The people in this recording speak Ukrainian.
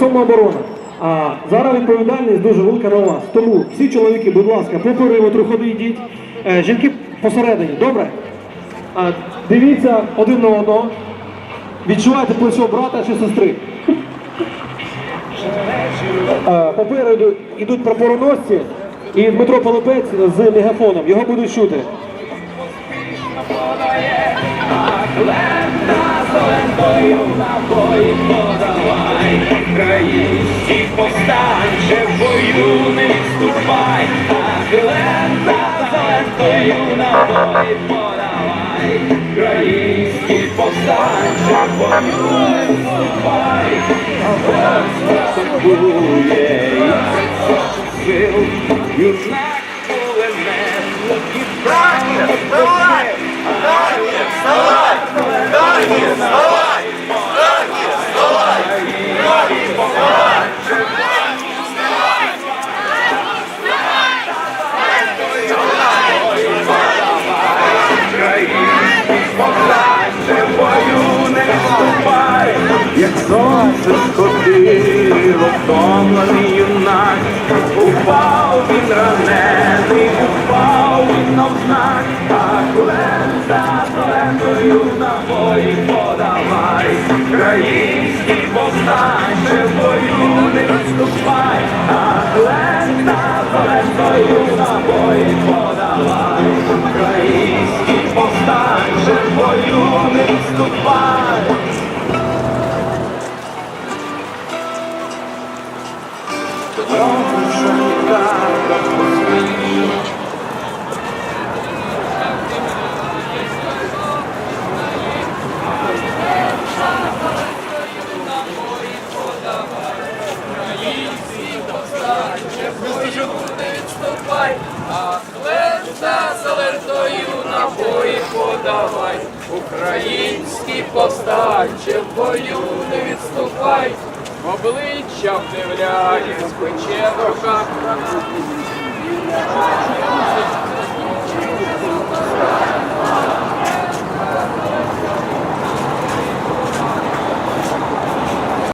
Самооборона. А зараз відповідальність дуже велика на вас. Тому всі чоловіки, будь ласка, по периметру ходи йдіть. Е, жінки посередині, добре? Дивіться один на одного. Відчувайте плечо брата чи сестри. Е, попереду йдуть прапороносці і Дмитро Полипець з мегафоном. Його будуть чути. Український повстанче в бою не відступай, а лента за лентою на бої подавай. Український повстанче в бою не відступай, а лента бує сил, юнак кулемет, і правильно вставай, вставай, вставай, вставай, сонце втомлений юнак, упав він ранений, упав він навзнак, а лента за на бої подавай, український повстанче бою не відступай, а лента за на бої подавай, відступай, а лента за лентою набої подавай. Український повстанче в бою не відступай, обличчя вдивляє, з пече руках.